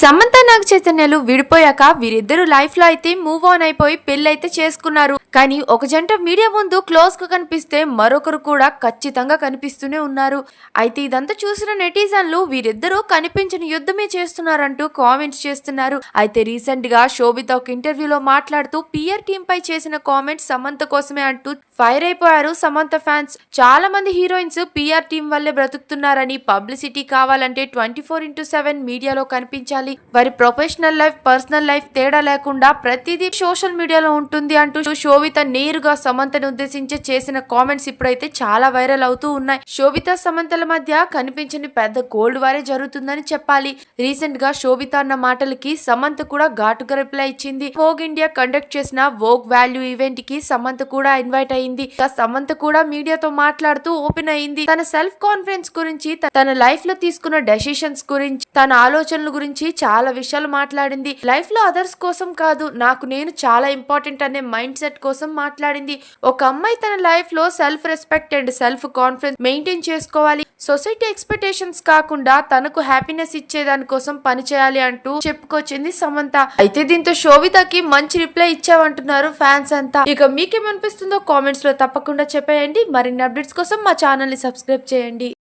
సమంత నాగ చైతన్యలు విడిపోయాక వీరిద్దరు లైఫ్లో అయితే మూవ్ ఆన్ అయిపోయి పెళ్ళైతే చేసుకున్నారు. కానీ ఒక జంట మీడియా ముందు క్లోజ్గా కనిపిస్తే మరొకరు కూడా ఖచ్చితంగా కనిపిస్తూనే ఉన్నారు. అయితే ఇదంతా చూసిన నెటిజన్లు వీరిద్దరూ కనిపించని యుద్ధమే చేస్తున్నారంటూ కామెంట్స్ చేస్తున్నారు. అయితే రీసెంట్గా శోభిత ఒక ఇంటర్వ్యూలో మాట్లాడుతూ పిఆర్ టీం పై చేసిన కామెంట్స్ సమంత కోసమే అంటూ ఫైర్ అయిపోయారు సమంత ఫ్యాన్స్ చాలా మంది హీరోయిన్స్ పిఆర్ టీం వల్లే బ్రతుకుతున్నారని పబ్లిసిటీ కావాలంటే ట్వంటీ ఫోర్ ఇంటూ సెవెన్ మీడియాలో కనిపించాలి. వారి ప్రొఫెషనల్ లైఫ్ పర్సనల్ లైఫ్ తేడా లేకుండా ప్రతిదీ సోషల్ మీడియాలో ఉంటుంది అంటూ శోభిత నేరుగా సమంతను ఉద్దేశించి చేసిన కామెంట్స్ ఇప్పుడైతే చాలా వైరల్ అవుతూ ఉన్నాయి. శోభిత సమంతల మధ్య కనిపించని పెద్ద గోల్డ్ వారే జరుగుతుందని చెప్పాలి. రీసెంట్గా శోభిత అన్న మాటలకి సమంత కూడా ఘాటుగా రిప్లై ఇచ్చింది. వోగ్ ఇండియా కండక్ట్ చేసిన వోగ్ వాల్యూ ఈవెంట్కి సమంత కూడా ఇన్వైట్ అయింది. సమంత కూడా మీడియాతో మాట్లాడుతూ ఓపెన్ అయింది. తన సెల్ఫ్ కాన్ఫిడెన్స్ గురించి తన లైఫ్లో తీసుకున్న డెసిషన్స్ గురించి తన ఆలోచనల గురించి చాలా విషయాలు మాట్లాడింది. లైఫ్లో అదర్స్ కోసం కాదు నాకు నేను చాలా ఇంపార్టెంట్ అనే మైండ్ సెట్ కోసం మాట్లాడింది. ఒక అమ్మాయి తన లైఫ్లో self respect and self confidence maintain చేసుకోవాలి. సొసైటీ ఎక్స్పెక్టేషన్స్ కాకుండా తనకు హ్యాపీనెస్ ఇచ్చేదాని కోసం పని చేయాలి అంటూ చెప్పుకొచ్చింది సమంత. అయితే దీంతో శోభితకి మంచి రిప్లై ఇచ్చావంటున్నారు ఫ్యాన్స్ అంతా. ఇక మీకేమనిపిస్తుందో కామెంట్స్లో తప్పకుండా చెప్పేయండి. మరిన్ని అప్డేట్స్ కోసం మా ఛానల్ని సబ్స్క్రైబ్ చేయండి.